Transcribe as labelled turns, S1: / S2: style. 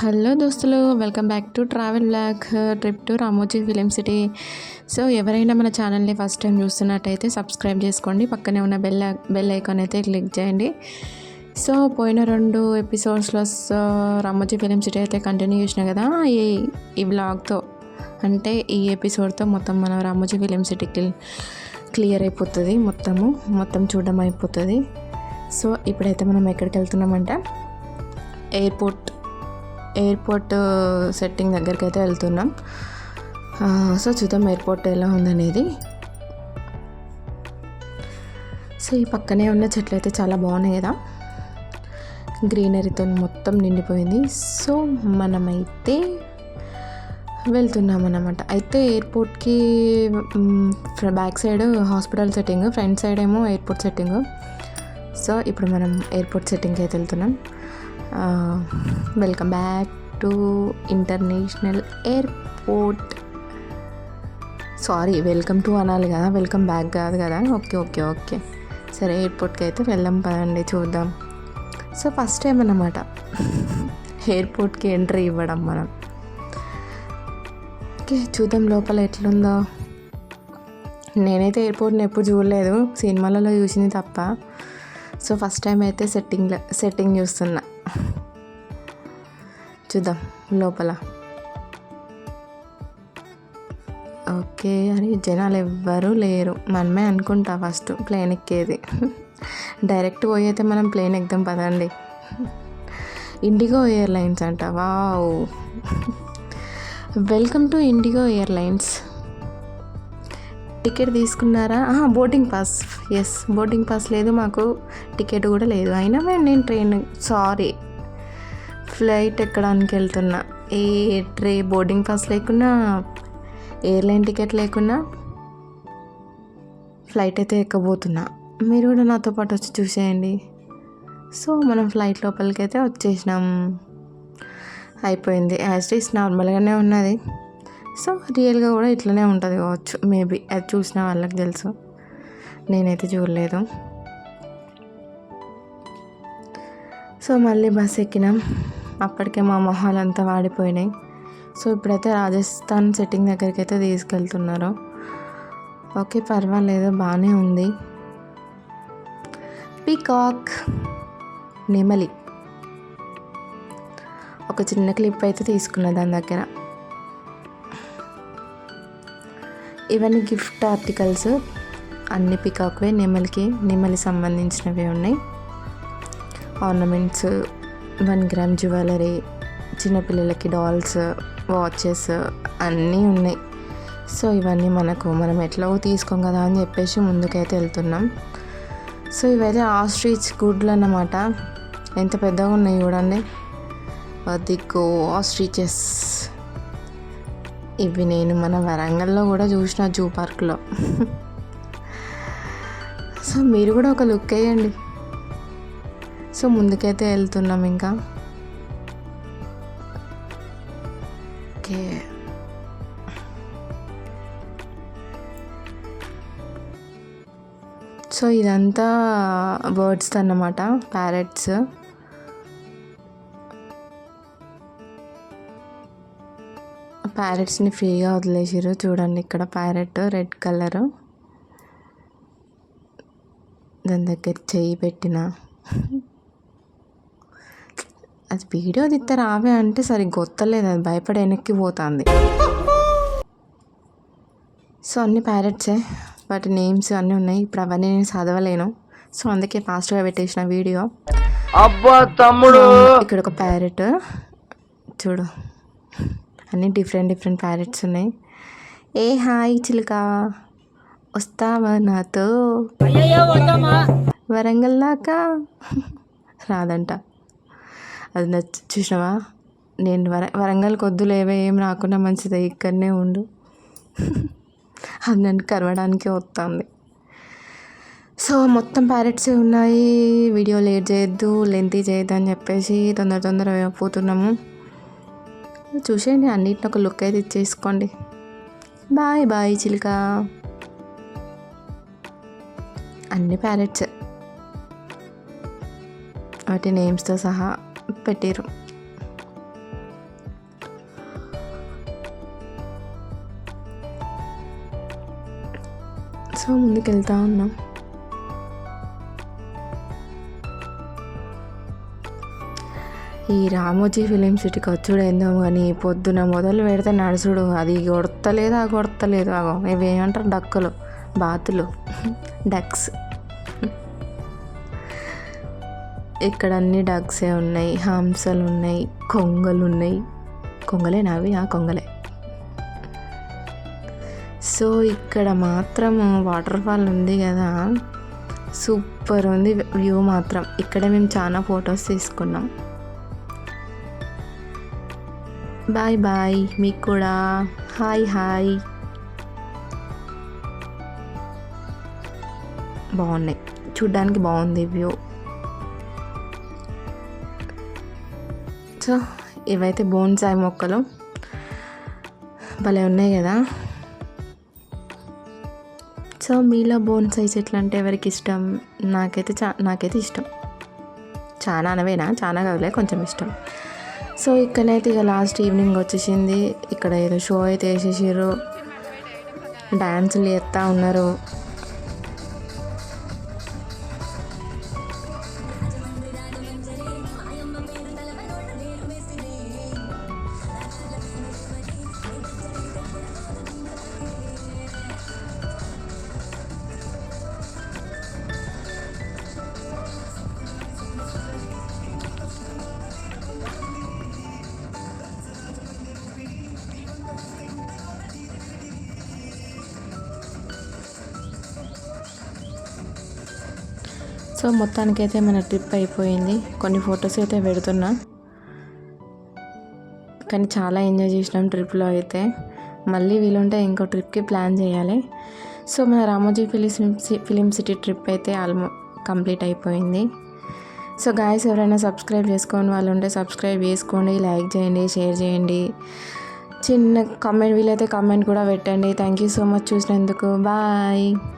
S1: Hello దోస్తులు welcome back to travel block trip to Ramoji film city. So ఎవరైనా మన ఛానల్ని ఫస్ట్ టైం చూస్తున్నట్టయితే సబ్స్క్రైబ్ చేసుకోండి. పక్కనే ఉన్న బెల్ బెల్ ఐకాన్ అయితే క్లిక్ చేయండి. సో పోయిన రెండు ఎపిసోడ్స్లో సో రామోజీ ఫిలిం సిటీ అయితే కంటిన్యూ చేసిన కదా ఈ ఈ బ్లాగ్తో అంటే ఈ ఎపిసోడ్తో మొత్తం మన రామోజీ ఫిలిం సిటీకి క్లియర్ అయిపోతుంది మొత్తము. మొత్తం చూడడం అయిపోతుంది. సో ఇప్పుడైతే మనం ఎక్కడికి వెళ్తున్నామంటే ఎయిర్పోర్ట్ ఎయిర్పోర్ట్ సెట్టింగ్ దగ్గరికి అయితే వెళ్తున్నాం సో చూద్దాం ఎయిర్పోర్ట్ ఎలా ఉందనేది. సో ఈ పక్కనే ఉన్న చెట్లు అయితే చాలా బాగున్నాయి కదా. గ్రీనరీతో మొత్తం నిండిపోయింది. సో మనమైతే వెళ్తున్నాం అన్నమాట అయితే ఎయిర్పోర్ట్కి back side hospital setting front side ఏమో ఎయిర్పోర్ట్ సెట్టింగ్. సో ఇప్పుడు మనం ఎయిర్పోర్ట్ సెట్టింగ్కి అయితే వెళ్తున్నాం. Welcome back to international airport sorry welcome to అనాలి కదా వెల్కమ్ బ్యాక్ కాదు కదా ఓకే ఓకే ఓకే సరే ఎయిర్పోర్ట్కి అయితే వెళ్దాం పదండి చూద్దాం. సో ఫస్ట్ టైం అన్నమాట. ఎయిర్పోర్ట్కి ఎంట్రీ ఇవ్వడం మనం. ఓకే చూద్దాం లోపల ఎట్లుందో. నేనైతే ఎయిర్పోర్ట్ని ఎప్పుడు చూడలేదు సినిమాలలో చూసింది తప్ప. సో ఫస్ట్ టైం అయితే సెట్టింగ్ సెట్టింగ్ చూస్తున్నా. చూద్దాం లోపల. ఓకే అని జనాలు ఎవ్వరూ లేరు. మనమే అనుకుంటా ఫస్ట్ ప్లేన్ ఎక్కేది. డైరెక్ట్ పోయి అయితే మనం ప్లేన్ ఎక్దాం పదండి. ఇండిగో ఎయిర్లైన్స్ అంట wow. Welcome to IndiGo airlines. Ticket తీసుకున్నారా? Boarding pass. Yes boarding pass లేదు మాకు. టికెట్ కూడా లేదు. అయినా మేము నేను ట్రైన్ సారీ ఫ్లైట్ ఎక్కడానికి వెళ్తున్నా. ఏ ట్రే బోర్డింగ్ పాస్ లేకున్నా ఎయిర్లైన్ టికెట్ లేకున్నా ఫ్లైట్ అయితే ఎక్కబోతున్నా. మీరు కూడా నాతో పాటు వచ్చి చూసేయండి. సో మనం ఫ్లైట్ లోపలికి అయితే వచ్చేసినాం. అయిపోయింది. యాజ్ ఈస్ నార్మల్గానే ఉన్నది. సో రియల్గా కూడా ఇట్లనే ఉంటుంది కావచ్చు. మేబీ అది చూసిన వాళ్ళకి తెలుసు. నేనైతే చూడలేదు. సో మళ్ళీ బస్ ఎక్కినాం. అప్పటికే మా మొహాలంతా వాడిపోయినాయి. సో ఇప్పుడైతే రాజస్థాన్ సెట్టింగ్ దగ్గరికి అయితే తీసుకెళ్తున్నారు. ఓకే పర్వాలేదు బాగానే ఉంది. పీకాక్ నెమలి. ఒక చిన్న క్లిప్ అయితే తీసుకున్నా దాని దగ్గర. ఇవన్నీ గిఫ్ట్ ఆర్టికల్స్ అన్ని పికాక్వే నెమలికి నెమలి సంబంధించినవి ఉన్నాయి. ఆర్నమెంట్స్ వన్ గ్రామ్ జ్యువెలరీ చిన్నపిల్లలకి డాల్స్ వాచెస్ అన్నీ ఉన్నాయి. సో ఇవన్నీ మనకు మనం ఎట్లాగో తీసుకోం కదా అని చెప్పేసి ముందుకైతే వెళ్తున్నాం. సో ఇవైతే ఆస్ట్రిచ్ గుడ్లు అన్నమాట. ఎంత పెద్దగా ఉన్నాయి చూడండి. అదిగో ఆస్ట్రిచెస్ ఇవి నేను మన వరంగల్లో కూడా చూసిన జూ పార్క్లో. సో మీరు కూడా ఒక లుక్ వేయండి. సో ముందుకైతే వెళ్తున్నాం ఇంకా. ఓకే. సో ఇదంతా బర్డ్స్ అన్నమాట ప్యారెట్స్. ప్యారెట్స్ని ఫ్రీగా వదిలేసారు చూడండి ఇక్కడ ప్యారెట్ రెడ్ కలర్. దాని దగ్గర చెయ్యి పెట్టిన. అది వీడియో తీస్తే రావే అంటే సరి గొత్తలేదు అది భయపడి వెనక్కి పోతుంది. సో అన్ని ప్యారెట్సే. వాటి నేమ్స్ అన్నీ ఉన్నాయి. ఇప్పుడు అవన్నీ నేను చదవలేను. సో అందుకే ఫాస్ట్గా పెట్టేసిన వీడియో.
S2: అబ్బా తమ్ముడు!
S1: ఇక్కడ ఒక ప్యారెట్. చూడు. అన్ని డిఫరెంట్ డిఫరెంట్ ప్యారెట్స్ ఉన్నాయి. ఏ హాయ్ చిలుక వస్తావా నాతో? వరంగల్ దాకా? రాదంట. అది నచ్చ చూసినావా? నేను వర వరంగల్కి వద్దులేవే ఏం రాకుండా మంచిదే ఇక్కడనే ఉండు. అది నన్ను కరవడానికే వస్తుంది సో మొత్తం ప్యారెట్స్ ఉన్నాయి. వీడియో లేట్ చేయొద్దు లెంతీ చేయొద్దు అని చెప్పేసి తొందర తొందర పోతున్నాము. చూసేయండి అన్నిటిని ఒక లుక్ అయితే ఇచ్చేసుకోండి. బాయ్ బాయ్ చిలుక. అన్ని ప్యారెట్స్. వాటి నేమ్స్తో సహా పెట్టారు సో ముందుకు వెళ్తూ ఉన్నాం. ఈ రామోజీ ఫిలిం సిటీకి వచ్చుడు ఏందో కానీ పొద్దున మొదలు పెడితే నడుచుడు. అది కొడతలేదు ఆ కొడతలేదు. అగో ఇవేమంటారు డక్కలు బాతులు డక్స్. ఇక్కడ అన్ని డగ్సే ఉన్నాయి హంసలు ఉన్నాయి కొంగలు ఉన్నాయి కొంగలే నావి ఆ కొంగలే. సో ఇక్కడ మాత్రం వాటర్ ఫాల్ ఉంది కదా. సూపర్ ఉంది వ్యూ మాత్రం. ఇక్కడ మేము చాలా ఫొటోస్ తీసుకున్నాం. బాయ్ బాయ్ మీకు కూడా. Hi hi. బాగున్నాయి. చూడ్డానికి బాగుంది వ్యూ. సో ఇవైతే బోన్సాయి మొక్కలు. భలే ఉన్నాయి కదా. సో మీలో బోన్సాయి చెట్లు అంటే ఎవరికి ఇష్టం? నాకైతే చా నాకైతే ఇష్టం. చాలా అనవేనా? చాలా కదలే కొంచెం ఇష్టం. సో ఇక్కడైతే ఇక లాస్ట్ ఈవినింగ్ వచ్చేసింది. ఇక్కడ ఏదో షో అయితే వేసేసారు డ్యాన్సులు చేస్తూ ఉన్నారు. సో మొత్తానికైతే మన ట్రిప్ అయిపోయింది. కొన్ని ఫొటోస్ అయితే పెడుతున్నా. కానీ చాలా ఎంజాయ్ చేసినాం ట్రిప్లో అయితే. మళ్ళీ వీలుంటే ఇంకో ట్రిప్కి ప్లాన్ చేయాలి. సో మన Ramoji film film city trip అయితే ఆల్మో కంప్లీట్ అయిపోయింది. సో గాయస్ ఎవరైనా సబ్స్క్రైబ్ చేసుకోని వాళ్ళు ఉంటే సబ్స్క్రైబ్ చేసుకోండి లైక్ చేయండి షేర్ చేయండి. చిన్న కామెంట్ వీలైతే కామెంట్ కూడా పెట్టండి. థ్యాంక్ యూ సో మచ్ చూసినందుకు. బాయ్.